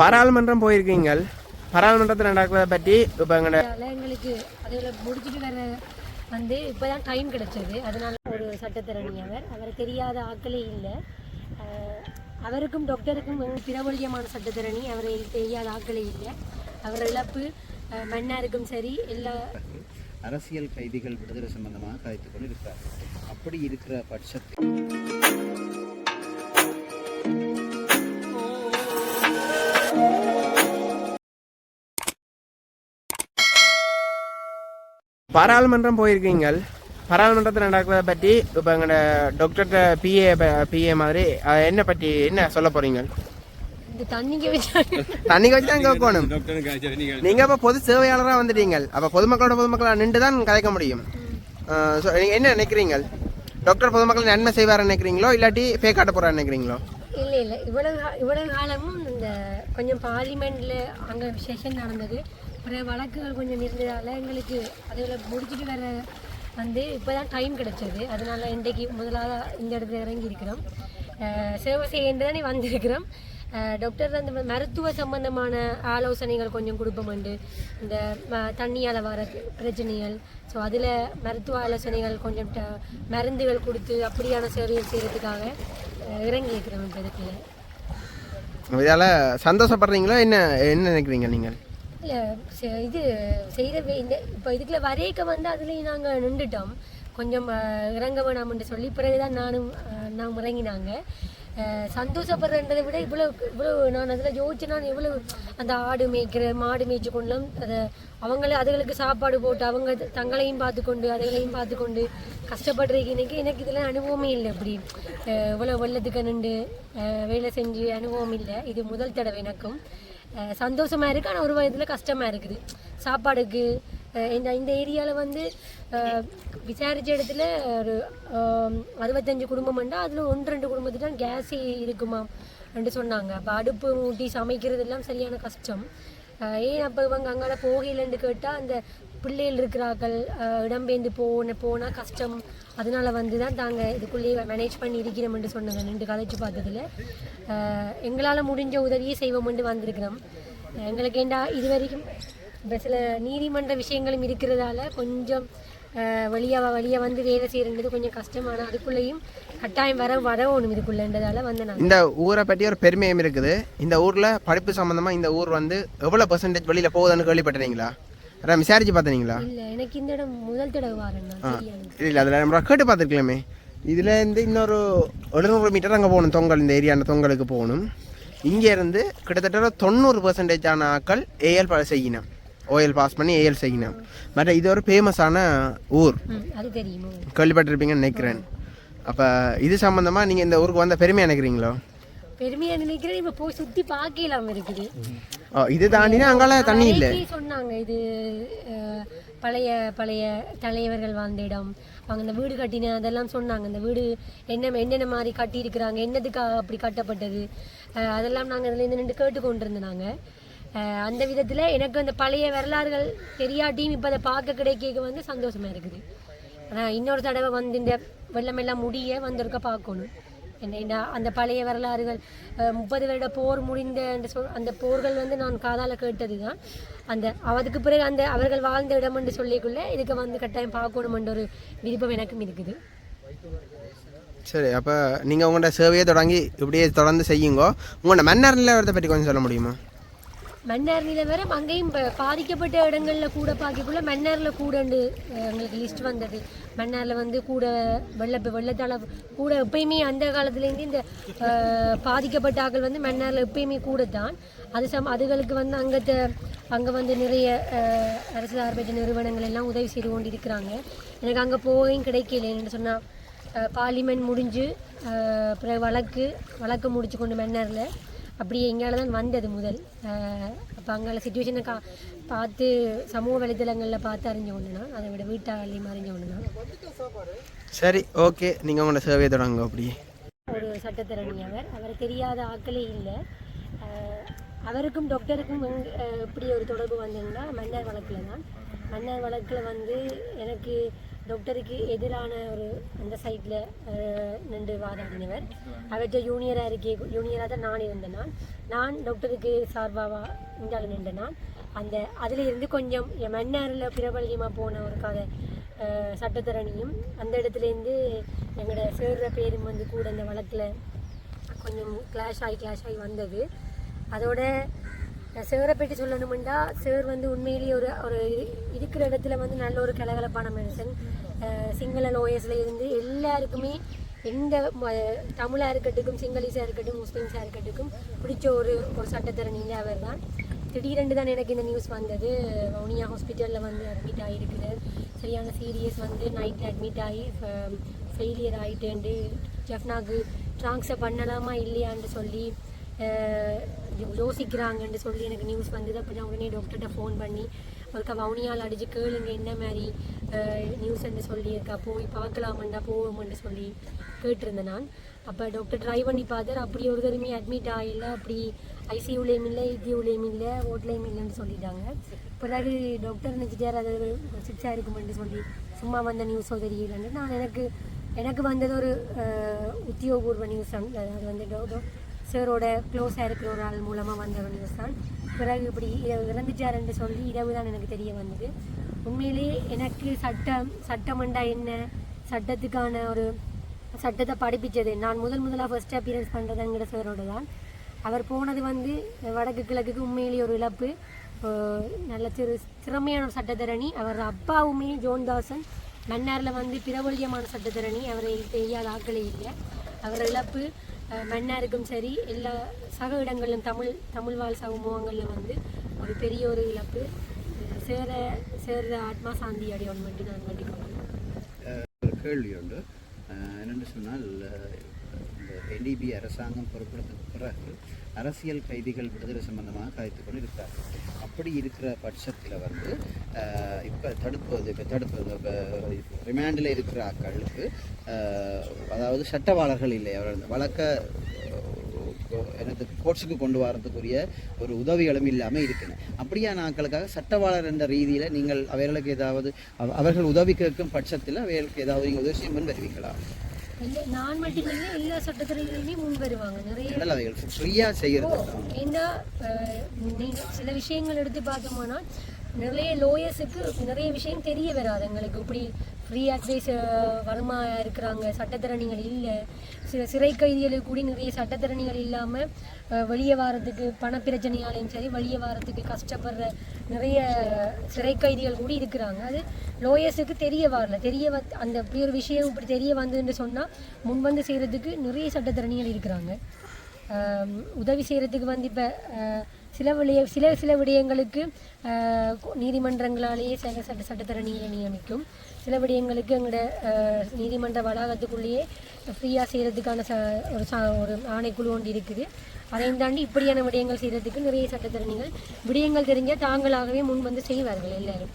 பாராளுமன்றம் போயிருக்கீங்கள். பாராளுமன்றத்தில் நடக்கிறத பற்றி இப்போ எங்களோட எங்களுக்கு அதில் முடிச்சுட்டு வர வந்து இப்போ தான் டைம் கிடைச்சது. அதனால ஒரு சட்டத்திரணி அவர் அவரை தெரியாத ஆட்களே இல்லை. அவருக்கும் டாக்டருக்கும் பிரபலியமான சட்டத்திரணி. அவரை தெரியாத ஆட்களே இல்லை. அவர் இழப்பு மன்னாருக்கும் சரி எல்லா அரசியல் கைதிகள் விடுதலை சம்பந்தமாக கதைத்துக் கொண்டு இருக்கிறார் அப்படி இருக்கிற பட்சத்தில் பாராளுமன்றம் போயிருக்கீங்கள். பாராளுமன்றத்தில் நடக்கிறத பற்றி இப்போ எங்களோட டாக்டர்கிட்ட பிஏ பிஏ மாதிரி என்ன பற்றி என்ன சொல்ல போறீங்க? தண்ணிக்கு வச்சா தான் கேட்கணும். நீங்க இப்போ பொது சேவையாளராக வந்துட்டீங்க அப்போ பொதுமக்களோட பொதுமக்களா நின்று தான் கதைக்க முடியும் என்ன நினைக்கிறீங்க? டாக்டர் பொதுமக்கள் நன்மை செய்வார் நினைக்கிறீங்களோ இல்லாட்டி பே காட்ட போறாரு நினைக்கிறீங்களோ? இல்லை இல்லை. இவ்வளவு இவ்வளவு காலமும் இந்த கொஞ்சம் பார்லிமெண்ட்ல அங்கே செஷன் நடந்தது. அப்புறம் வழக்குகள் கொஞ்சம் இருந்ததால எங்களுக்கு அதில் முடிச்சுட்டு வர வந்து இப்போ தான் டைம் கிடச்சது. அதனால் இன்றைக்கு முதலாக இந்த இடத்துல இறங்கி இருக்கிறோம். சேவை செய்ய தானே வந்திருக்கிறோம். டாக்டர் அந்த மருத்துவ சம்பந்தமான ஆலோசனைகள் கொஞ்சம் கொடுப்போம்ண்டு இந்த ம- தண்ணியால் வர பிரச்சனைகள் ஸோ அதில் மருத்துவ ஆலோசனைகள் கொஞ்சம் ட- மருந்துகள் கொடுத்து அப்படியான சேவைகள் செய்கிறதுக்காக இறங்கி இருக்கிறோம் இப்போ இதுக்குள்ள இதால சந்தோஷப்படுறீங்களா? என்ன என்ன நினைக்கிறீங்க நீங்கள்? இது செய்தவே இந்த இப்போ இதுக்குள்ள வரையக்க வந்து அதுலேயும் நாங்கள் நின்றுட்டோம். கொஞ்சம் இறங்க வேணாம்னு சொல்லி பிறகுதான் நானும் நான் நாம் இறங்கினாங்க. சந்தோஷப்படுறதை விட இவ்வளோ இவ்வளோ நான் அதில் யோசிச்சு நான் எவ்வளோ அந்த ஆடு மேய்க்கிற மாடு மேய்ச்சி கொண்டுலாம் அதை அவங்களே அதுகளுக்கு சாப்பாடு போட்டு அவங்க தங்களையும் பார்த்துக்கொண்டு அதுகளையும் பார்த்துக்கொண்டு கஷ்டப்படுறதுக்கு இன்னைக்கு எனக்கு இதில் அனுபவமே இல்லை அப்படி. இவ்வளோ வெள்ளத்துக்கு நின்று வேலை செஞ்சு அனுபவம் இல்லை. இது முதல் தடவை எனக்கும். சந்தோஷமாக சந்தோஷமா இருக்கு. ஆனால் ஒரு வயதில் கஷ்டமா இருக்குது. சாப்பாடுக்கு இந்த இந்த ஏரியாவில் வந்து விசாரித்த விசாரிச்ச இடத்துல ஒரு அறுபத்தஞ்சு குடும்பம் உண்டா? அதில் ஒன்று ரெண்டு குடும்பத்துக்கு தான் கேஸே இருக்குமா? என்று சொன்னாங்க. அப்போ அடுப்பு மூட்டி சமைக்கிறது எல்லாம் சரியான கஷ்டம். ஏன் அப்போ இவங்க அங்கால போகலன்னு கேட்டால் அந்த பிள்ளைகள் இருக்கிறார்கள் இடம்பெயர்ந்து போன போனால் கஷ்டம். அதனால வந்து தான் நாங்கள் இதுக்குள்ளேயே மேனேஜ் பண்ணி இருக்கிறோம்னு சொன்னாங்க ரெண்டு காலேஜ் பார்த்ததில். எங்களால் முடிஞ்ச உதவியை செய்வோம்னு வந்திருக்கிறோம். எங்களுக்கு ஏண்டா இது வரைக்கும் இப்போ சில நீதிமன்ற விஷயங்களும் இருக்கிறதால கொஞ்சம் வழியாக வழியாக வந்து வேலை செய்யறது கொஞ்சம் கஷ்டமான அதுக்குள்ளேயும் கட்டாயம் வர வரணும் இதுக்குள்ளன்றதால வந்து நான் இந்த ஊரை பற்றி ஒரு பெருமையும் இருக்குது. இந்த ஊரில் படிப்பு சம்மந்தமாக இந்த ஊர் வந்து எவ்வளோ பர்சன்டேஜ் வெளியில் போகுதுன்னு கேள்விப்பட்டீங்களா அதான் விசாரிச்சு பார்த்தீங்களா இல்லை எனக்கு இந்த இடம் முதல் தடவை வரேன் இல்லை அதில் நம்ம கேட்டு பார்த்துருக்கலாமே. இதில் இருந்து இன்னொரு எழுநூறு மீட்டர் அங்கே போகணும் தொங்கல் இந்த ஏரியான தொங்கலுக்கு போகணும். இங்கேருந்து கிட்டத்தட்ட தொண்ணூறு பர்சன்டேஜான ஆட்கள் ஏஎல் செய்யணும். ஓஎல் பாஸ் பண்ணி ஏஎல் செய்யணும். மற்ற இது ஒரு ஃபேமஸான ஊர். கேள்விப்பட்டிருப்பீங்கன்னு நினைக்கிறேன். அப்போ இது சம்மந்தமாக நீங்கள் இந்த ஊருக்கு வந்த பெருமையாக நினைக்கிறீங்களோ? பெருமையாக நினைக்கிறேன் இப்போ போய் சுற்றி பார்க்கலாம் இருக்குது. இது தாண்டினா அங்கால தண்ணி இல்லை. சொன்னாங்க இது பழைய பழைய தலைவர்கள் வாழ்ந்த இடம். அவங்க இந்த வீடு கட்டின அதெல்லாம் சொன்னாங்க. இந்த வீடு என்ன என்னென்ன மாதிரி கட்டியிருக்கிறாங்க என்னதுக்காக அப்படி கட்டப்பட்டது? அதெல்லாம் நாங்கள் அதில் இருந்து நின்று கேட்டுக்கொண்டிருந்தோம் நாங்கள் அந்த விதத்தில் எனக்கு அந்த பழைய வரலாறுகள் தெரியாட்டியும் இப்போ அதை பார்க்க கிடைக்க வந்து சந்தோஷமா இருக்குது. ஆனால் இன்னொரு தடவை வந்து இந்த வெள்ளமெல்லாம் முடிய வந்திருக்க பார்க்கணும். என்ன அந்த பழைய வரலாறுகள் முப்பது வருட போர் முடிந்த அந்த சொல் அந்த போர்கள் வந்து நான் காதால் கேட்டது தான் அந்த அதுக்கு பிறகு அந்த அவர்கள் வாழ்ந்த இடம் என்று சொல்லிக்குள்ள இதுக்கு வந்து கட்டாயம் பார்க்கணுமென்ற ஒரு விருப்பம் எனக்கும் இருக்குது. சரி அப்போ நீங்கள் உங்களோட சேவையை தொடங்கி இப்படியே தொடர்ந்து செய்யுங்க. உங்களோட மன்னர் நிலவரத்தை பற்றி கொஞ்சம் சொல்ல முடியுமா? மன்னார் நிலவரம் அங்கேயும் பாதிக்கப்பட்ட இடங்களில் கூட பார்க்கக்குள்ள மன்னாரில் கூடண்டு எங்களுக்கு லிஸ்ட் வந்தது. மன்னாரில் வந்து கூட வெள்ள வெள்ளத்தால் கூட எப்பயுமே அந்த காலத்துலேருந்து இந்த பாதிக்கப்பட்ட ஆட்கள் வந்து மன்னாரில் எப்பயுமே கூட தான் அது சம் அதுகளுக்கு வந்து அங்கத்தை அங்கே வந்து நிறைய அரசு சார்பற்ற நிறுவனங்கள் எல்லாம் உதவி செய்து கொண்டு இருக்கிறாங்க எனக்கு அங்கே போகவும் கிடைக்கலன்னு சொன்னால் பார்லிமெண்ட் முடிஞ்சு அப்புறம் பிறகு வழக்கு வழக்கு முடிச்சு கொண்டு மன்னாரில். அப்படியே எங்கால தான் வந்தது முதல். அப்போ அங்கால சுச்சுவேஷனை கா பார்த்து சமூக வலைதளங்களில் பார்த்து அறிஞ்ச ஒன்று நான் அதை விட வீட்டாலையும் அறிஞ்ச ஒன்று நான் சரி ஓகே. நீங்கள் உங்களோட சேவையை தொடங்க அப்படியே ஒரு சட்டத்திரணி அவர் அவரை தெரியாத ஆட்களே இல்லை. அவருக்கும் டாக்டருக்கும் எப்படி ஒரு தொடர்பு வந்ததுன்னா மன்னர் வழக்கில் தான் அண்ணன் வழக்கில் வந்து எனக்கு டாக்டருக்கு எதிரான ஒரு அந்த சைட்டில் நின்று வாதாடினவர். அவற்றை யூனியராக இருக்கே யூனியராக தான் நான் இருந்தேன் நான் நான் டாக்டருக்கு சார்பாக இந்தியாவில் நின்றேன் நான் அந்த அதில் இருந்து கொஞ்சம் என் மன்னாரில் பிரபல்யமாக போன ஒரு கதை சட்டத்தரணியும் அந்த இடத்துலேருந்து எங்களோட சேர்ற பேரும் வந்து கூட அந்த வழக்கில் கொஞ்சம் கிளாஷ் ஆகி கிளாஷ் ஆகி வந்தது. அதோட சேரை பற்றி சொல்லணுமெண்டா சேர் வந்து உண்மையிலேயே ஒரு ஒரு இருக்கிற இடத்துல வந்து நல்ல ஒரு கலகலப்பான மனுஷன். சிங்கள லோயர்ஸில் இருந்து எல்லாருக்குமே எந்த தமிழாக இருக்கட்டும் சிங்களீஸாக இருக்கட்டும் முஸ்லீம்ஸாக இருக்கட்டும் பிடிச்ச ஒரு ஒரு சட்டத்தரணியில் அவர் தான் திடீரெண்டு தான் எனக்கு இந்த நியூஸ் வந்தது. வவுனியா ஹாஸ்பிட்டலில் வந்து அட்மிட் ஆகிருக்குது சரியான சீரியஸ் வந்து நைட்டில் அட்மிட் ஆகி ஃபெயிலியர் ஆகிட்டேன்ட்டு ஜெஃப்னாக்கு ட்ரான்ஸ்ஃபர் பண்ணலாமா இல்லையான்னு சொல்லி யோசிக்கிறாங்கன்னு சொல்லி எனக்கு நியூஸ் வந்தது. அப்போ நான் உடனே டாக்டர்கிட்ட ஃபோன் பண்ணி ஒருக்கா வவுனியால் அடிச்சு கேளுங்க என்ன மாதிரி நியூஸ்ன்னு சொல்லியிருக்கா போய் பார்க்கலாமண்டா போவோம்னு சொல்லி கேட்டிருந்தேன் நான். அப்போ டாக்டர் ட்ரை பண்ணி பார்த்தார். அப்படி ஒரு தருமே அட்மிட் ஆகல. அப்படி ஐசியூலேயும் இல்லை இடியூலேயும் இல்லை ஓட்லேயும் இல்லைன்னு சொல்லிட்டாங்க. பிறகு டாக்டர் நினச்சிட்டார் அது சிக்ஸாக இருக்குமென்று சொல்லி சும்மா வந்த நியூஸோ தெரியலன்னு. நான் எனக்கு எனக்கு வந்தது ஒரு உத்தியோகபூர்வ நியூஸ் அது வந்து டோ- டோ- சாரோட க்ளோஸாக இருக்கிற ஒரு ஆள் மூலமாக வந்த ஒரு நியூஸ் தான் பிறகு இப்படி இரவு இறந்துட்டாருன்னு சொல்லி இரவு தான் எனக்கு தெரிய வந்தது. உண்மையிலேயே எனக்கு சட்டம் சட்டமண்டா என்ன? சட்டத்துக்கான ஒரு சட்டத்தை படிப்பிச்சது. நான் முதல் முதலாக ஃபர்ஸ்ட் அப்பியரன்ஸ் பண்ணுறதுங்கிற சாரோட தான். அவர் போனது வந்து வடக்கு கிழக்குக்கு உண்மையிலேயே ஒரு இழப்பு. நல்ல திரு திறமையான ஒரு சட்டத்தரணி. அவர் அப்பாவுமே ஜோன்தாசன். மன்னாரில் வந்து பிரபல்யமான சட்டத்தரணி. அவரை தெரியாத ஆக்களே இல்லை. அவர் இழப்பு. மன்னாருக்கும் சரி எல்லா சக இடங்களிலும் தமிழ் தமிழ் வாழ் சமூகங்களில் வந்து ஒரு பெரிய ஒரு இழப்பு. சேர சேர ஆத்மா சாந்தி அடையணும் என்று நான் வேண்டிக்கொள்கிறேன். கேள்வி உண்டு. என்னென்னு சொன்னால் இந்த என்டிபி அரசாங்கம் பொறுப்படுத்த பிறகு அரசியல் கைதிகள் விடுதலை சம்பந்தமாக கதைத்து கொண்டு இருக்கிறார்கள் அப்படி இருக்கிற பட்சத்தில் வந்து இப்போ தடுப்பது இப்போ தடுப்பது ரிமாண்டில் இருக்கிற ஆக்களுக்கு அதாவது சட்டவாளர்கள் இல்லை அவர் அந்த வழக்க எனக்கு கோர்ட்ஸுக்கு கொண்டு வரதுக்குரிய ஒரு உதவிகளும் இல்லாமல் இருக்குது அப்படியான ஆக்களுக்காக சட்டவாளர் என்ற ரீதியில் நீங்கள் அவர்களுக்கு ஏதாவது அவர்கள் உதவி கேட்கும் பட்சத்தில் அவர்களுக்கு ஏதாவது நீங்கள் உதவி செய்ய வருவீங்களா? நான் மட்டும் இல்லை எல்லா சட்டத்துறையிலுமே முன் வருவாங்க. நிறைய ஃப்ரீயாக செய்கிறது ஏன்னா சில விஷயங்கள் எடுத்து பார்த்தோம்னா நிறைய லோயர்ஸுக்கு நிறைய விஷயம் தெரிய வராது எங்களுக்கு. இப்படி ஃப்ரீ அட்வைஸ் வருமா இருக்கிறாங்க. சட்டத்திறனிகள் இல்லை. சில சிறை கைதிகளுக்கு கூட நிறைய சட்டத்திறனிகள் இல்லாமல் வெளியே வாரத்துக்கு பண பிரச்சனையாலையும் சரி வெளியே வாரத்துக்கு கஷ்டப்படுற நிறைய சிறை கைதிகள் கூட இருக்கிறாங்க. அது லோயர்ஸுக்கு தெரிய வரல. தெரிய வ அந்த இப்படி ஒரு விஷயம் இப்படி தெரிய வந்ததுன்னு சொன்னால் முன் வந்து செய்கிறதுக்கு நிறைய சட்டத்திறனிகள் இருக்கிறாங்க. உதவி செய்கிறதுக்கு வந்து இப்போ சில விடய சில சில விடயங்களுக்கு நீதிமன்றங்களாலேயே சில சட்ட சட்டத்தரணிகளை நியமிக்கும். சில விடயங்களுக்கு எங்களோட நீதிமன்ற வளாகத்துக்குள்ளேயே ஃப்ரீயாக செய்கிறதுக்கான ச ஒரு ச ஒரு ஆணைக்குழு ஒன்று இருக்குது. அதையும் தாண்டி இப்படியான விடயங்கள் செய்கிறதுக்கு நிறைய சட்டத்தரணிகள் விடயங்கள் தெரிஞ்சால் தாங்களாகவே முன் வந்து செய்வார்கள் எல்லோரும்.